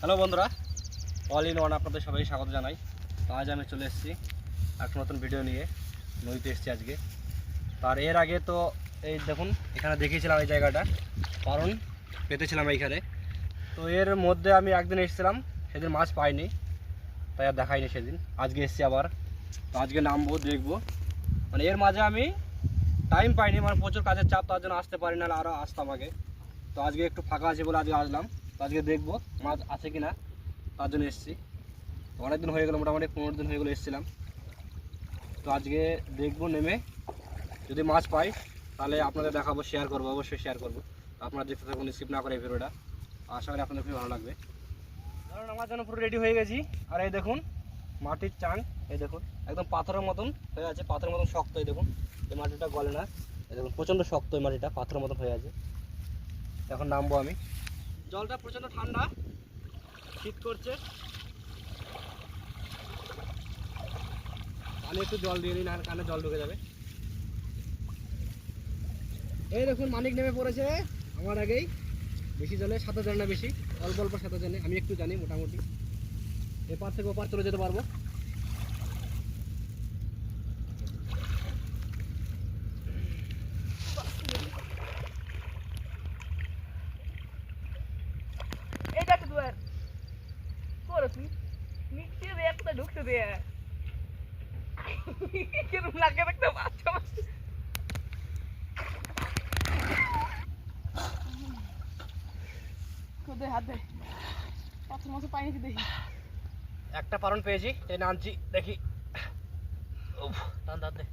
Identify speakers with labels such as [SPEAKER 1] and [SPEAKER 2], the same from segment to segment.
[SPEAKER 1] Hello বন্ধুরা all in one আপনাদের সবাই স্বাগত জানাই। তো আজ আমি চলে এসেছি একটা নতুন ভিডিও নিয়ে, নদীতে এসেছি আজকে। তার এর আগে তো এই দেখুন, এখানে দেখিয়েছিলাম এই জায়গাটা কারণ পেতেছিলাম এইখানে। তো এর মধ্যে আমি একদিন এসেছিলাম, সেদিন মাছ পাইনি, তাই আর দেখাইনি সেদিন। আজকে এসেছি আবার। তো আজকে নামবো, দেখব। মানে এর মাঝে আমি টাইম পাইনি মানে প্রচুর কাজের চাপ, তার জন্য আসতে পারি না আরও আসতাম আগে। তো আজকে একটু ফাঁকা আছে বলে আজকে আসলাম। আজকে দেখব মাছ আছে কি না তার জন্য এসেছি। অনেকদিন হয়ে গেলো, মোটামুটি পনেরো দিন হয়ে গেলো এসেছিলাম। তো আজকে দেখব, নেমে যদি মাছ পাই, তাহলে আপনাদের দেখাবো শেয়ার করব, অবশ্যই শেয়ার করব। আপনারা দেখতে থাকুন স্কিপ না করে এই ভিডিওটা। আশা করি আপনাদের খুবই ভালো লাগবে। কারণ আমার জন্য পুরো রেডি হয়ে গেছি। আর এই দেখুন, মাটির চাং, এই দেখুন, একদম পাথরের মতন হয়ে আছে, পাথরের মতন শক্ত, এই দেখুন। এই মাটিটা গলে না। এই দেখুন, প্রচণ্ড শক্ত এই মাটিটা, পাথরের মতন হয়ে আছে। এখন নামবো আমি। জলটা প্রচণ্ড ঠান্ডা, শীত করছে। কানে একটু জল দিয়ে নিই আর কানে জল ঢুকে যাবে। এই দেখুন, মানিক নেমে পড়েছে আমার আগেই। বেশি জলে সাঁতার জানে না বেশি, অল্প অল্প সাঁতার জানে আমি একটু জানি, মোটামুটি। এপার থেকে ওপার চলে যেতে পারব
[SPEAKER 2] এটা তো দুয়ার করে তুই নিচে রে একটা ঢুকতে দে কিরম লাগে দেখতে বাচ্চা বাচ্চা দে হাত দে পাথর মাছ পাই নাকি দেখি
[SPEAKER 1] একটা পারন পেয়েছি এই নামছি দেখি উফ, টান টান দে।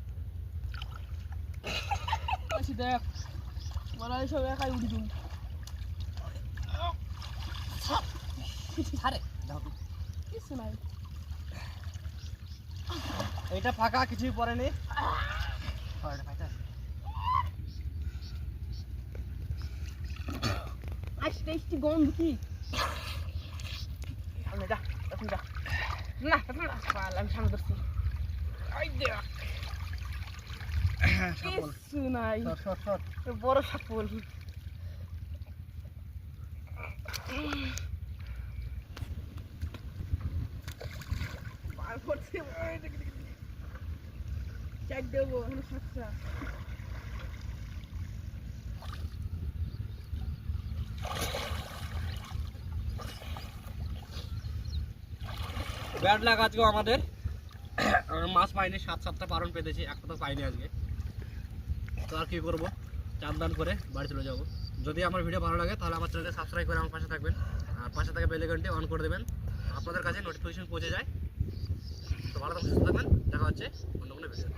[SPEAKER 2] আসি দেখ বলা সব একাই উঠি তুমি
[SPEAKER 1] আরে
[SPEAKER 2] কিছু নাই
[SPEAKER 1] এইটা ফাঁকা কিছুই পড়েনি।
[SPEAKER 2] আসতে গন্ধ কি? যা যা। না এখন না। পাল আমি সামনে ধরছি।
[SPEAKER 1] সাপল।
[SPEAKER 2] কিছু নাই। বড় সাপল।
[SPEAKER 1] ব্যাড লাগ আজকে আমাদের। মাছ পাইনি, সাত সাতটা পারন পেতেছি, একটা তো পাইনি আজকে। তো আর কী করব? চান দান করে বাড়ি চলে যাব। যদি আমার ভিডিও ভালো লাগে, তাহলে আমার চ্যানেলকে সাবস্ক্রাইব করে আমার পাশে থাকবেন। আর পাশে থাকা বেলেগনটি অন করে দেবেন। আপনাদের কাছে নোটিফিকেশন পৌঁছে যায়। তো ভালো থাকবেন সুস্থ থাকবেন দেখা হচ্ছে অন্য কোনো ভিডিও